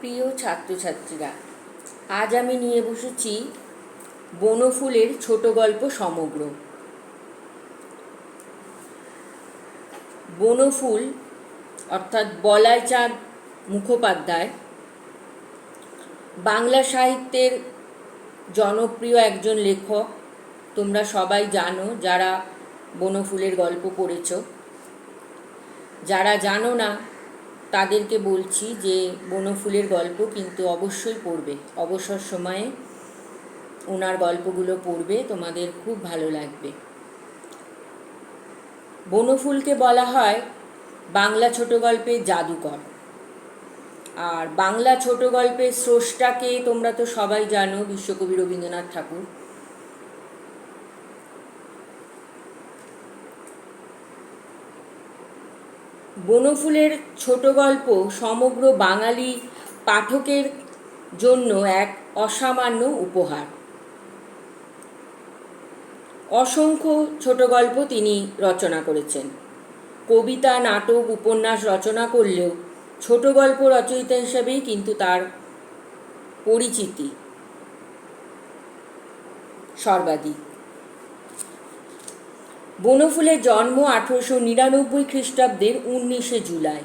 প্রিয় ছাত্রছাত্রীরা, আজ আমি নিয়ে বসেছি বনফুলের ছোট গল্প সমগ্র। বনফুল অর্থাৎ বলাই চাঁদ মুখোপাধ্যায় বাংলা সাহিত্যের জনপ্রিয় একজন লেখক, তোমরা সবাই জানো যারা বনফুলের গল্প পড়েছ। যারা জানো না তাদেরকে বলছি যে বনফুলের গল্প কিন্তু অবশ্যই পড়বে। অবসর সময়ে ওনার গল্পগুলো পড়বে, তোমাদের খুব ভালো লাগবে। বনফুলকে বলা হয় বাংলা ছোট গল্পের জাদুকর। আর বাংলা ছোট গল্পের স্রষ্টাকে তোমরা তো সবাই জানো, বিশ্বকবি রবীন্দ্রনাথ ঠাকুর। বনফুলের ছোট গল্প সমগ্র বাঙালি পাঠকের জন্য এক অসামান্য উপহার। অসংখ্য ছোট গল্প তিনি রচনা করেছেন। কবিতা, নাটক, উপন্যাস রচনা করলেও ছোট গল্প রচয়িতা হিসেবেই কিন্তু তার পরিচিতি সর্বাধিক। বনফুলের জন্ম আঠেরোশো নিরানব্বই খ্রিস্টাব্দের উনিশে জুলাই,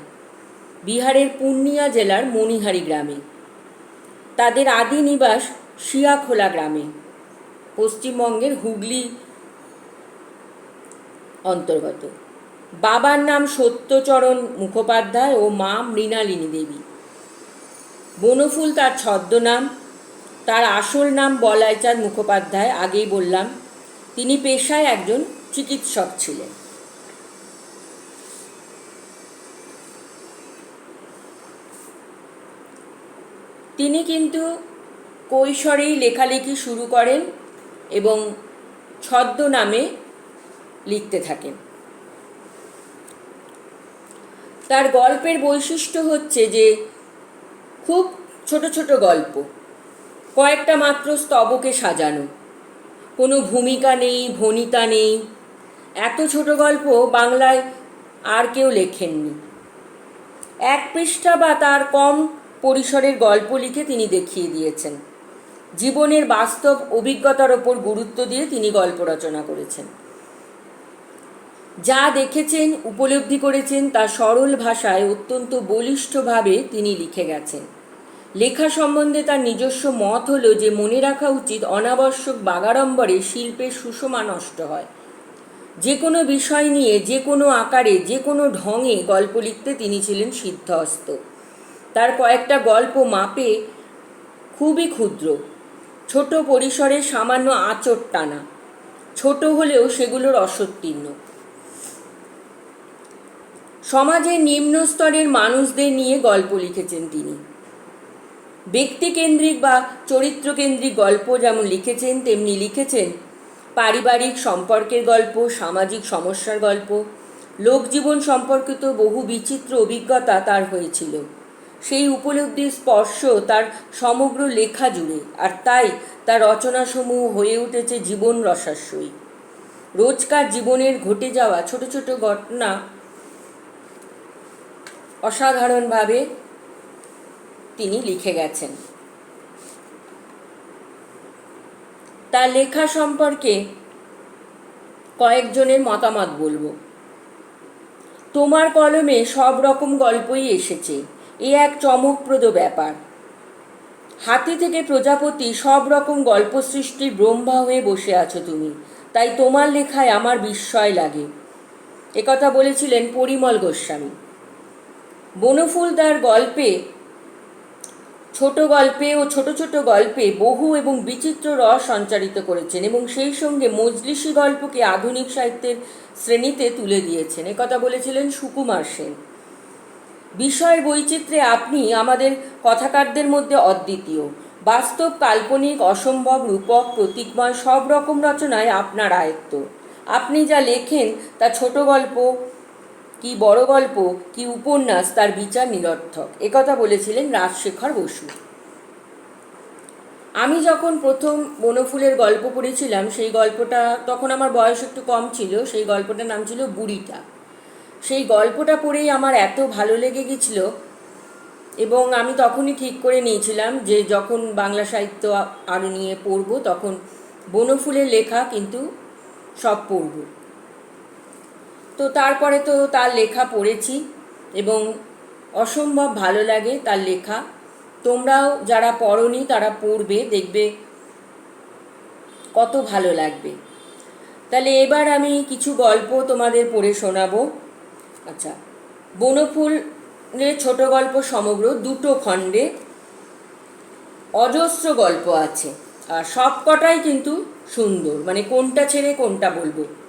বিহারের পূর্ণিয়া জেলার মণিহারি গ্রামে। তাদের আদি নিবাস শিয়াখোলা গ্রামে, পশ্চিমবঙ্গের হুগলি অন্তর্গত। বাবার নাম সত্যচরণ মুখোপাধ্যায় ও মা মৃণালিনী দেবী। বনফুল তার ছদ্মনাম, তার আসল নাম বলাইচাঁদ মুখোপাধ্যায়, আগেই বললাম। তিনি পেশায় একজন চিকিৎসক ছিলেন তিনি কিন্তু কৈশোরেই লেখালেখি শুরু করেন এবং ছদ্মনামে লিখতে থাকেন। তার গল্পের বৈশিষ্ট্য হচ্ছে যে, খুব ছোট ছোট গল্প, কয়েকটা মাত্র স্তবকে সাজানো। কোনো ভূমিকা নেই ভনিতা নেই এত ছোট গল্প বাংলায় আর কেউ লেখেননি। এক পৃষ্ঠা বা তার কম পরিসরের গল্প লিখে তিনি দেখিয়ে দিয়েছেন। জীবনের বাস্তব অভিজ্ঞতার ওপর গুরুত্ব দিয়ে তিনি গল্প রচনা করেছেন। যা দেখেছেন, উপলব্ধি করেছেন, তা সরল ভাষায় অত্যন্ত বলিষ্ঠভাবে তিনি লিখে গেছেন। লেখা সম্বন্ধে তার নিজস্ব মত হলো যে, মনে রাখা উচিত অনাবশ্যক বাগাড়ম্বরে শিল্পের সুষমা নষ্ট হয়। যে কোনো বিষয় নিয়ে, যে কোনো আকারে, যে কোনো ঢঙে গল্প লিখতে তিনি ছিলেন সিদ্ধহস্ত। তার কয়েকটা গল্প মাপে খুবই ক্ষুদ্র। ছোট পরিসরে সামান্য আঁচড় টানা। ছোট হলেও সেগুলোর অসত্তীর্ণ সমাজের নিম্ন স্তরের মানুষদের নিয়ে গল্প লিখেছেন তিনি। ব্যক্তিকেন্দ্রিক বা চরিত্রকেন্দ্রিক গল্প যেমন লিখেছেন, তেমনি লিখেছেন পারিবারিক সম্পর্কের গল্প, সামাজিক সমস্যার গল্প, লোকজীবন সম্পর্কিত বহু বিচিত্র অভিজ্ঞতা তার হয়েছিল। সেই উপলব্ধির স্পর্শ তার সমগ্র লেখা জুড়ে, আর তাই তার রচনাসমূহ হয়ে উঠেছে জীবন রসাস্যই। রোজকার জীবনের ঘটে যাওয়া ছোট ছোট ঘটনা অসাধারণভাবে তিনি লিখে গেছেন। তার লেখা সম্পর্কে কয়েকজনের মতামত বলব। তোমার কলমে সব রকম গল্পই এসেছে। এ এক চমকপ্রদ ব্যাপার। হাতি থেকে প্রজাপতি সব রকম গল্প সৃষ্টির ব্রহ্মা হয়ে বসে আছো তুমি। তাই তোমার লেখায় আমার বিস্ময় লাগে। একথা বলেছিলেন পরিমল গোস্বামী। বনফুল তার গল্পে ছোট গল্পে ও ছোট ছোট গল্পে বহু এবং বিচিত্র রস সঞ্চারিত করেছেন এবং সেই সঙ্গে মজলিসি গল্পকে আধুনিক সাহিত্যের শ্রেণীতে তুলে দিয়েছেন। একথা বলেছিলেন সুকুমার সেন। বিষয় বৈচিত্র্যে আপনি আমাদের কথাকারদের মধ্যে অদ্বিতীয়। বাস্তব, কাল্পনিক, অসম্ভব, রূপক, প্রতীকময় সব রকম রচনায় আপনার আয়ত্ত। আপনি যা লেখেন তা ছোট গল্প কি বড় গল্প, কি উপন্যাস তার বিচার নিরর্থক। একথা বলেছিলেন রাজশেখর বসু। আমি যখন প্রথম বনফুলের গল্প পড়েছিলাম, সেই গল্পটা, তখন আমার বয়স একটু কম ছিল, সেই গল্পটার নাম ছিল বুড়িটা। সেই গল্পটা পড়েই আমার এত ভালো লেগে গেছিল এবং আমি তখনই ঠিক করে নিয়েছিলাম যে যখন বাংলা সাহিত্য আরও নিয়ে পড়ব, তখন বনফুলের লেখা কিন্তু সব পড়ব। তো তারপরে তো তার লেখা পড়েছি এবং অসম্ভব ভালো লাগে তার লেখা। তোমরাও যারা পড়নি তারা পড়বে, দেখবে কত ভালো লাগবে। তাহলে এবার আমি কিছু গল্প তোমাদের পড়ে শোনাবো। আচ্ছা বনফুলের ছোট গল্প সমগ্র দুটো খণ্ডে অজস্র গল্প আছে। আর সব কটাই কিন্তু সুন্দর মানে কোনটা ছেড়ে কোনটা বলব?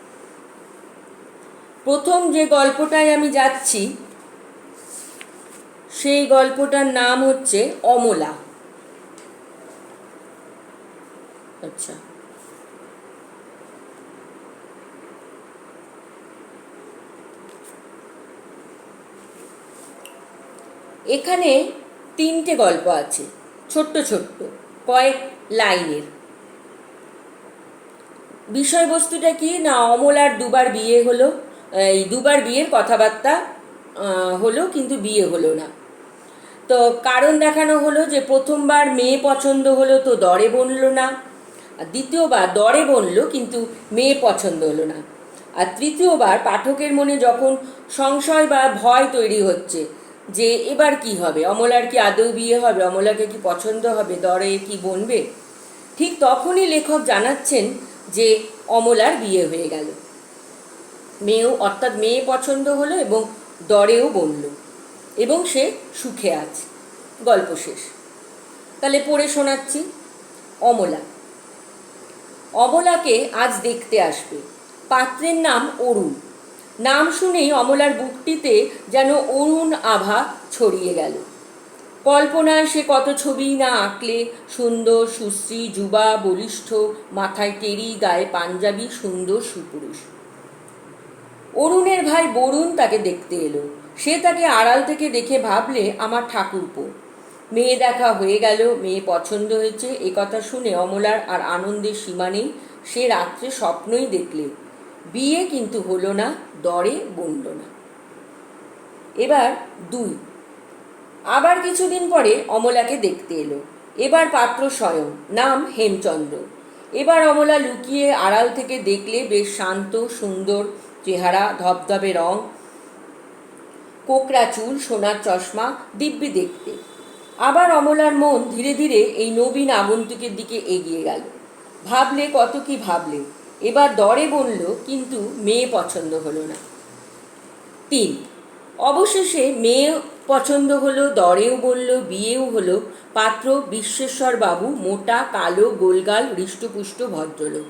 প্রথম যে গল্পটায় আমি যাচ্ছি, সেই গল্পটার নাম হচ্ছে অমলা। আচ্ছা। এখানে তিনটে গল্প আছে, ছোট্ট ছোট্ট, কয়েক লাইনের। বিষয়বস্তুটা কি না, অমলার দুবার বিয়ে হলো এই দুবার বিয়ের কথাবার্তা হলো কিন্তু বিয়ে হলো না। তো কারণ দেখানো হলো যে প্রথমবার মেয়ে পছন্দ হলো তো দরে বনলো না, আর দ্বিতীয়বার দরে বনলো কিন্তু মেয়ে পছন্দ হলো না। আর তৃতীয়বার পাঠকের মনে যখন সংশয় বা ভয় তৈরি হচ্ছে যে এবার কি হবে, অমলার কি আদৌ বিয়ে হবে, অমলাকে কি পছন্দ হবে, দরে কি বনবে, ঠিক তখনই লেখক জানাচ্ছেন যে অমলার বিয়ে হয়ে গেল। মেয়েও অর্থাৎ মেয়ে পছন্দ হলো এবং দরেও বলল, এবং সে সুখে আছে। গল্প শেষ। তাহলে পড়ে শোনাচ্ছি। অমলা। অমলাকে আজ দেখতে আসবে। পাত্রের নাম অরুণ। নাম শুনেই অমলার বুকটিতে যেন অরুণ আভা ছড়িয়ে গেল। কল্পনায় সে কত ছবি না আঁকলে সুন্দর, সুশ্রী, যুবা, বলিষ্ঠ, মাথায় টেরি, গায়ে পাঞ্জাবি, সুন্দর সুপুরুষ। অরুণের ভাই বরুণ তাকে দেখতে এলো। সে তাকে আড়াল থেকে দেখে ভাবলে, আমার ঠাকুরপো। মেয়ে দেখা হয়ে গেল, মেয়ে পছন্দ হয়েছে। এ কথা শুনে অমলার আর আনন্দের সীমা নেই। সে রাত্রে স্বপ্নই দেখলে। বিয়ে কিন্তু হলো না, দরে বনল না। এবার দুই। আবার কিছুদিন পরে অমলাকে দেখতে এলো। এবার পাত্র স্বয়ং, নাম হেমচন্দ্র। এবার অমলা লুকিয়ে আড়াল থেকে দেখলে বেশ শান্ত, সুন্দর চেহারা, ধবধবে রং, কোকড়া চুল, সোনার চশমা, দিব্যি দেখতে। আবার অমলার মন ধীরে ধীরে এই নবীন আগন্তুকের দিকে এগিয়ে গেল। ভাবলে কত কি ভাবলে, এবার দরে বলল, কিন্তু মেয়ে পছন্দ হলো না। তিন, অবশেষে মেয়ে পছন্দ হলো, দরেও বলল, বিয়েও হলো, পাত্র বিশ্বেশ্বর বাবু মোটা, কালো, গোলগাল, হৃষ্টপুষ্ট, ভদ্রলোক।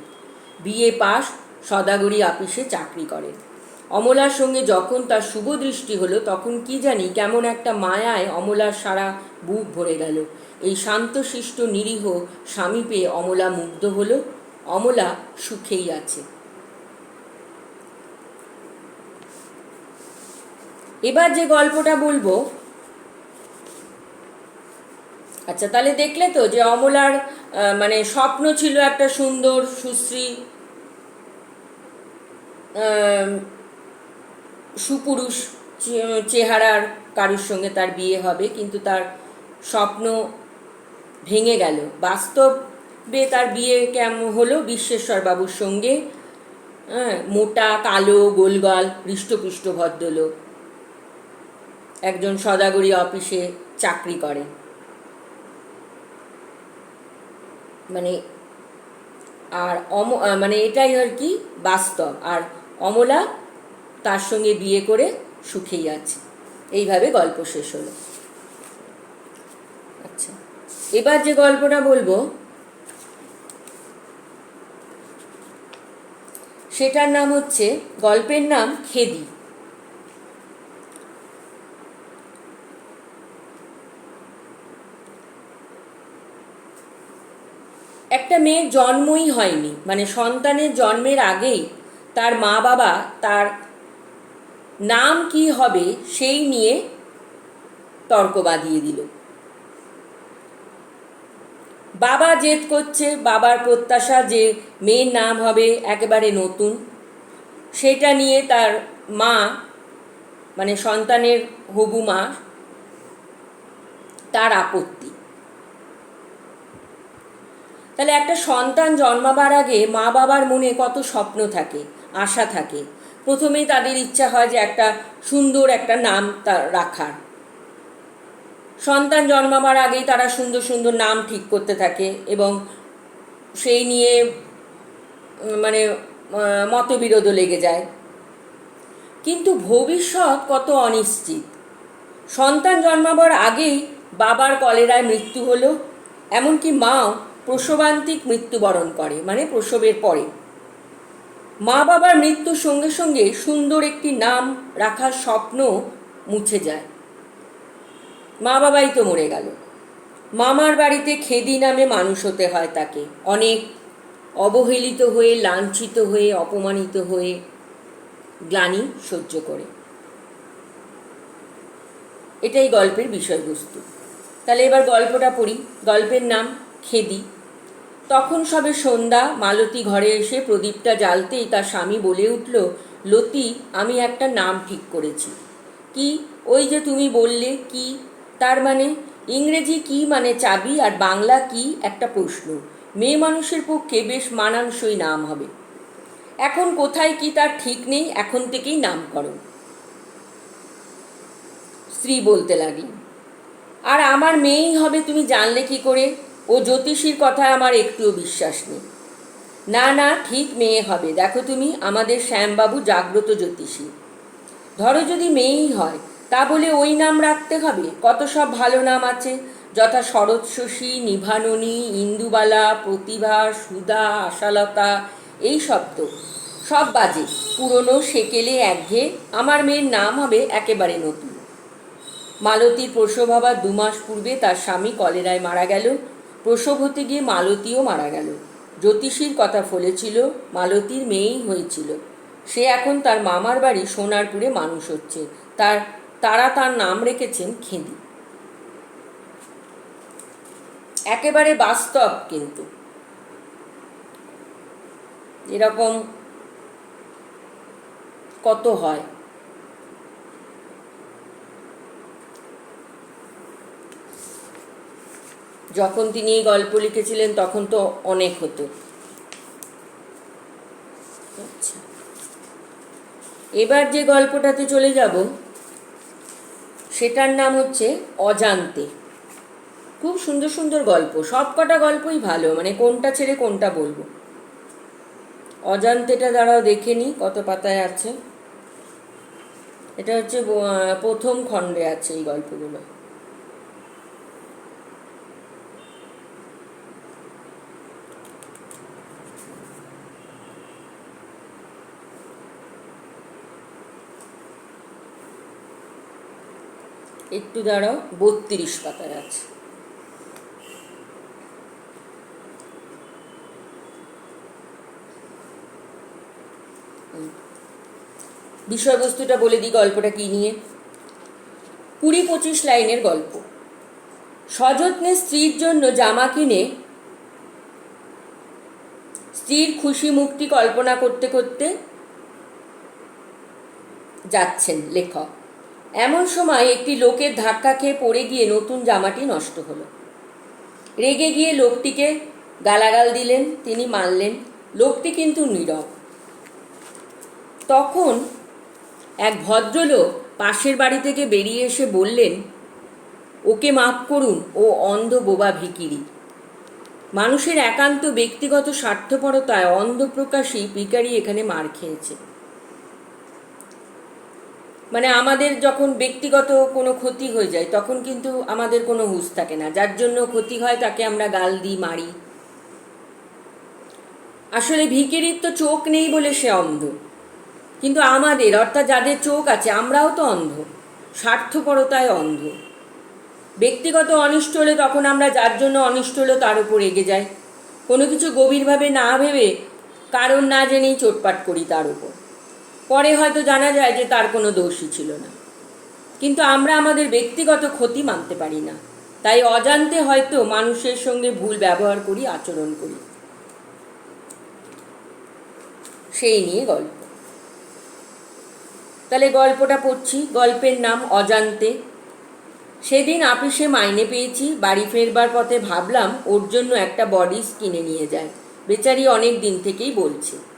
বিয়ে পাশ সদাগরি আপিসে চাকরি করেন অমলার সঙ্গে যখন তার শুভ দৃষ্টি হলো, তখন কি জানি কেমন একটা মায়ায় অমলার সারা বুক ভরে গেল। এই শান্তশিষ্ট নিরীহ স্বামী পেয়ে অমলা মুগ্ধ হলো। অমলা সুখেই আছে। এবার যে গল্পটা বলব আচ্ছা তাহলে দেখলে তো যে অমলার মানে স্বপ্ন ছিল একটা সুন্দর, সুশ্রী সুপুরুষ চেহারার কারুর সঙ্গে তার বিয়ে হবে, কিন্তু তার স্বপ্ন ভেঙে গেল। বাস্তবে তার বিয়ে কেমন হলো? বিশ্বেশ্বর বাবুর সঙ্গে হ্যাঁ মোটা, কালো, গোলগাল, হৃষ্টপুষ্ট ভদ্রলোক। একজন সদাগরি অফিসে চাকরি করে মানে আর অম মানে এটাই আর কি বাস্তব। আর অমলা তার সঙ্গে বিয়ে করে সুখেই আছে। এইভাবে গল্প শেষ হলো। আচ্ছা এবার যে গল্পটা বলব, সেটার নাম হচ্ছে, গল্পের নাম খেদি। একটা মেয়ের জন্মই হয়নি মানে সন্তানের জন্মের আগেই তার মা বাবা, তার নাম কি হবে সেই নিয়ে তর্ক বাঁধিয়ে দিল। বাবা জেদ করছে, বাবার প্রত্যাশা যে মেয়ের নাম হবে একেবারে নতুন, সেটা নিয়ে তার মা মানে সন্তানের হবু মা, তার আপত্তি। তাহলে একটা সন্তান জন্মাবার আগে মা বাবার মনে কত স্বপ্ন থাকে? আশা থাকে। প্রথমেই তাদের ইচ্ছা হয় যে একটা সুন্দর একটা নাম তার রাখার। সন্তান জন্মাবার আগেই তারা সুন্দর সুন্দর নাম ঠিক করতে থাকে এবং সেই নিয়ে মানে মতবিরোধও লেগে যায়। কিন্তু ভবিষ্যৎ কত অনিশ্চিত। সন্তান জন্মাবার আগেই বাবার কলেরায় মৃত্যু হলো, এমনকি মাও প্রসবান্তিক মৃত্যুবরণ করে মানে প্রসবের পরে। মা বাবার মৃত্যুর সঙ্গে সঙ্গে সুন্দর একটি নাম রাখার স্বপ্ন মুছে যায়। মা বাবাই তো মরে গেল। মামার বাড়িতে খেদি নামে মানুষ হতে হয় তাকে। অনেক অবহেলিত হয়ে, লাঞ্ছিত হয়ে, অপমানিত হয়ে গ্লানি সহ্য করে। এটাই গল্পের বিষয়বস্তু। তাহলে এবার গল্পটা পড়ি। গল্পের নাম খেদি। তখন সবে সন্ধ্যা, মালতী ঘরে এসে প্রদীপটা জ্বালতেই তার স্বামী বলে উঠল, লতি, আমি একটা নাম ঠিক করেছি। কি? ওই যে তুমি বললে, কি? তার মানে? ইংরেজি কি মানে চাবি আর বাংলা কি? একটা প্রশ্ন। মেয়ে মানুষের পক্ষে বেশ মানানসই নাম হবে। এখন কোথায় কি তার ঠিক নেই, এখন থেকেই নামকরণ। স্ত্রী বলতে লাগলেন, আর আমার মেয়েই হবে, তুমি জানলে কি করে? ও জ্যোতিষীর কথায় আমার একটুও বিশ্বাস নেই। না না, ঠিক মেয়ে হবে। দেখো তুমি, আমাদের শ্যামবাবু জাগ্রত জ্যোতিষী। ধরো যদি মেয়েই হয়, তা বলে ওই নাম রাখতে হবে? কত সব ভালো নাম আছে। যথা শরৎশশী নিভাননী, ইন্দুবালা, প্রতিভা, সুধা, আশালতা, এই সব তো। সব বাজে। পুরনো সেকেলে একঘেয়ে আমার মেয়ের নাম হবে একেবারে নতুন। মালতীর প্রসব হবার দু মাস পূর্বে তার স্বামী কলেরায় মারা গেল। প্রসব হতে গিয়ে মালতীও মারা গেল। জ্যোতিষীর কথা ফলেছিল, মালতীর মেয়েই হয়েছিল। সে এখন তার মামার বাড়ি সোনারপুরে মানুষ হচ্ছে। তার, তারা তার নাম রেখেছেন খেদি। একেবারে বাস্তব কিন্তু। এরকম কত হয়? যখন তিনি এই গল্প লিখেছিলেন, তখন তো অনেক হতো। আচ্ছা। এবার যে গল্পটাতে চলে যাব, সেটার নাম হচ্ছে অজান্তে। খুব সুন্দর সুন্দর গল্প, সব কটা গল্পই ভালো মানে কোনটা ছেড়ে কোনটা বলব। অজান্তেটা দ্বারাও দেখে নিই কত পাতায় আছে। এটা হচ্ছে প্রথম খণ্ডে আছে এই গল্পগুলো। একটু দাঁড়াও, বত্রিশ পাতায় আছে। বিষয়বস্তুটা বলে দিই গল্পটা কি নিয়ে। কুড়ি পঁচিশ লাইনের গল্প। সযত্নে স্ত্রীর জন্য জামা কিনে স্ত্রীর খুশি মুক্তি কল্পনা করতে করতে যাচ্ছেন লেখক। এমন সময় একটি লোকের ধাক্কা খেয়ে পড়ে গিয়ে নতুন জামাটি নষ্ট হলো। রেগে গিয়ে লোকটিকে গালাগাল দিলেন, তিনি মানলেন লোকটি কিন্তু নীরব। তখন এক ভদ্রলোক পাশের বাড়ি থেকে বেরিয়ে এসে বললেন, ওকে মাফ করুন, ও অন্ধ বোবা ভিকিরি। মানুষের একান্ত ব্যক্তিগত স্বার্থপরতায় অন্ধপ্রকাশী ভিকারি এখানে মার খেয়েছে। মানে আমাদের যখন ব্যক্তিগত কোনো ক্ষতি হয়ে যায়, তখন কিন্তু আমাদের কোনো হুঁশ থাকে না। যার জন্য ক্ষতি হয় তাকে আমরা গাল দিই, মারি। আসলে ভিকিরির তো চোখ নেই বলে সে অন্ধ। কিন্তু আমাদের, অর্থাৎ যাদের চোখ আছে, আমরাও তো অন্ধ। স্বার্থপরতায় অন্ধ। ব্যক্তিগত অনিষ্ট হলে তখন আমরা যার জন্য অনিষ্ট হলো তার উপর এগে যাই। কোনো কিছু গভীরভাবে না ভেবে কারণ না জেনেই চোটপাট করি তার উপর। পরে হয়তো জানা যায় যে তার কোনো দোষই ছিল না। কিন্তু আমরা আমাদের ব্যক্তিগত ক্ষতি মানতে পারি না। তাই অজান্তে হয়তো মানুষের সঙ্গে ভুল ব্যবহার করি, আচরণ করি। সেই নিয়ে গল্প। তাহলে গল্পটা পড়ছি, গল্পের নাম অজান্তে। সেদিন আপিসে মাইনে পেয়েছি, বাড়ি ফেরবার পথে ভাবলাম, ওর জন্য একটা বডিস কিনে নিয়ে যায় বেচারি অনেক দিন থেকেই বলছে।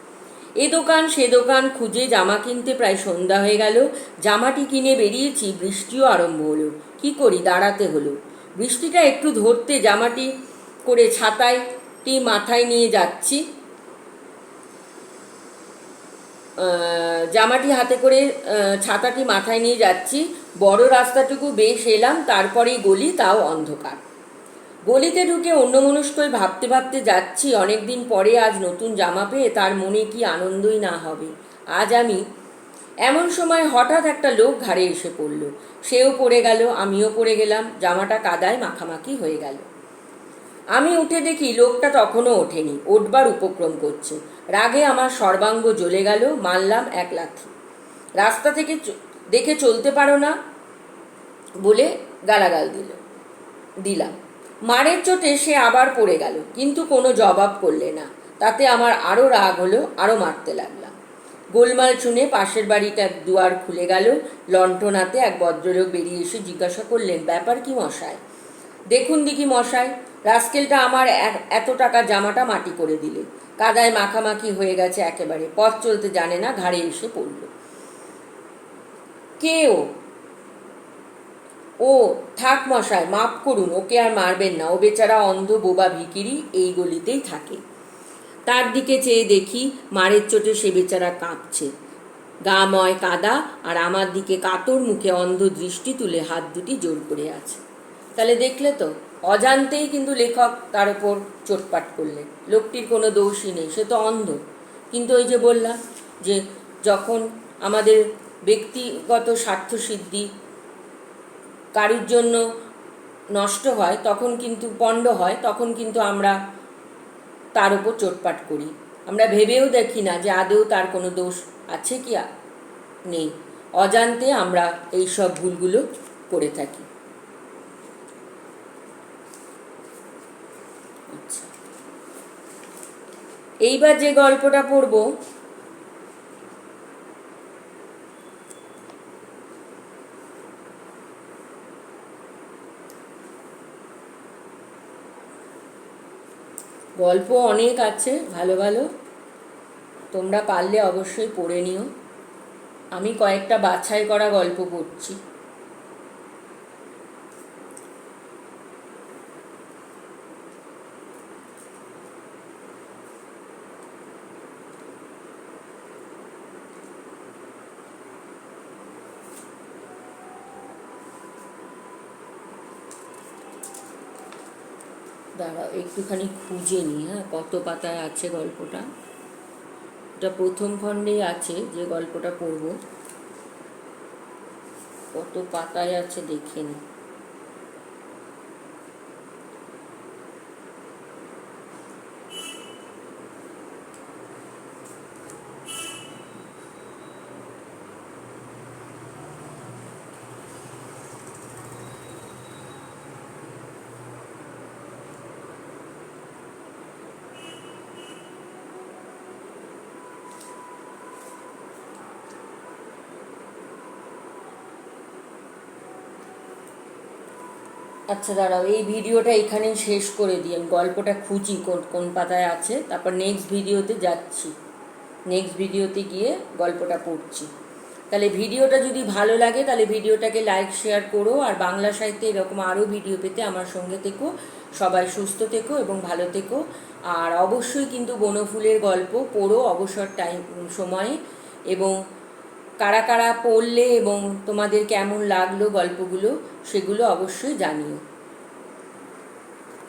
এ দোকান, সে দোকান খুঁজে জামা কিনতে প্রায় সন্ধ্যা হয়ে গেল। জামাটি কিনে বেরিয়েছি, বৃষ্টিও আরম্ভ হলো। কি করি, দাঁড়াতে হলো। বৃষ্টিটা একটু ধরতে জামাটি করে ছাতাইটি মাথায় নিয়ে যাচ্ছি। জামাটি হাতে করে ছাতাটি মাথায় নিয়ে যাচ্ছি। বড় রাস্তাটুকু বেশ এলাম, তারপরেই গলি, তাও অন্ধকার। গলিতে ঢুকে অন্যমনস্ক হয়ে ভাবতে ভাবতে যাচ্ছি, অনেকদিন পরে আজ নতুন জামা পেয়ে তার মনে কি আনন্দই না হবে। আজ আমি এমন সময় হঠাৎ একটা লোক ঘাড়ে এসে পড়ল। সেও পড়ে গেল, আমিও পড়ে গেলাম, জামাটা কাদায় মাখামাখি হয়ে গেল। আমি উঠে দেখি লোকটা তখনও ওঠেনি উঠবার উপক্রম করছে। রাগে আমার সর্বাঙ্গ জ্বলে গেল, মারলাম এক লাথি। রাস্তা থেকে দেখে চলতে পারো না বলে গালাগাল দিল, দিলাম। মারের চোটে সে আবার পড়ে গেল, কিন্তু কোনো জবাব করলে না। তাতে আমার আরও রাগ হলো আরও মারতে লাগলাম। গোলমাল শুনে পাশের বাড়িটার দুয়ার খুলে গেল। লণ্ঠনাতে এক ভদ্রলোক বেরিয়ে এসে জিজ্ঞাসা করলেন, ব্যাপার কি মশাই? দেখুন দেখি মশাই, রাস্কেলটা আমার এক- এত টাকা জামাটা মাটি করে দিলে। কাদায় মাখামাখি হয়ে গেছে একেবারে, পথ চলতে জানে না, ঘাড়ে এসে পড়ল। কে ও, থাক মশাই মাপ করুন, ওকে আর মারবেন না, ও বেচারা অন্ধ বোবা ভিকিরি, এই গলিতেই থাকে। তার দিকে চেয়ে দেখি, মারের চোটে সে বেচারা কাঁপছে। গা ময় কাদা, আর আমার দিকে কাতর মুখে অন্ধ দৃষ্টি তুলে হাত দুটি জোর করে আছে। তাহলে দেখলে তো, অজান্তেই কিন্তু লেখক তার উপর চোটপাট করলেন। লোকটির কোনো দোষই নেই, সে তো অন্ধ। কিন্তু ওই যে বললাম যে, যখন আমাদের ব্যক্তিগত স্বার্থসিদ্ধি কারুর জন্য নষ্ট হয়, তখন কিন্তু পণ্ড হয়, তখন কিন্তু আমরা তার উপর চোটপাট করি। আমরা ভেবেও দেখি না যে আদেও তার কোনো দোষ আছে কি নেই। অজান্তে আমরা এই সব ভুলগুলো করে থাকি। আচ্ছা। এইবার যে গল্পটা পড়ব গল্প অনেক আছে, ভালো ভালো। তোমরা পারলে অবশ্যই পড়ে নিও। আমি কয়েকটা বাছাই করা গল্প পড়ছি দাঁড়াও একটুখানি খুঁজে নিই হ্যাঁ কত পাতায় আছে গল্পটা। এটা প্রথম খণ্ডেই আছে যে গল্পটা পড়ব। কত পাতায় আছে দেখে নি। আচ্ছা দাঁড়াও, এই ভিডিওটা এখানেই শেষ করে দিই। আমি গল্পটা খুঁজি কোন কোন পাতায় আছে। তারপর নেক্সট ভিডিওতে যাচ্ছি। নেক্সট ভিডিওতে গিয়ে গল্পটা পড়ছি। তাহলে ভিডিওটা যদি ভালো লাগে, তাহলে ভিডিওটাকে লাইক শেয়ার করো। আর বাংলা সাহিত্যে এরকম আরও ভিডিও পেতে আমার সঙ্গে থেকো। সবাই সুস্থ থেকো এবং ভালো থেকো। আর অবশ্যই কিন্তু বনফুলের গল্প পড়ো অবসর টাইম, সময়ে। এবং কারা কারা পড়লে এবং তোমাদের কেমন লাগল গল্পগুলো সেগুলো অবশ্যই জানিও।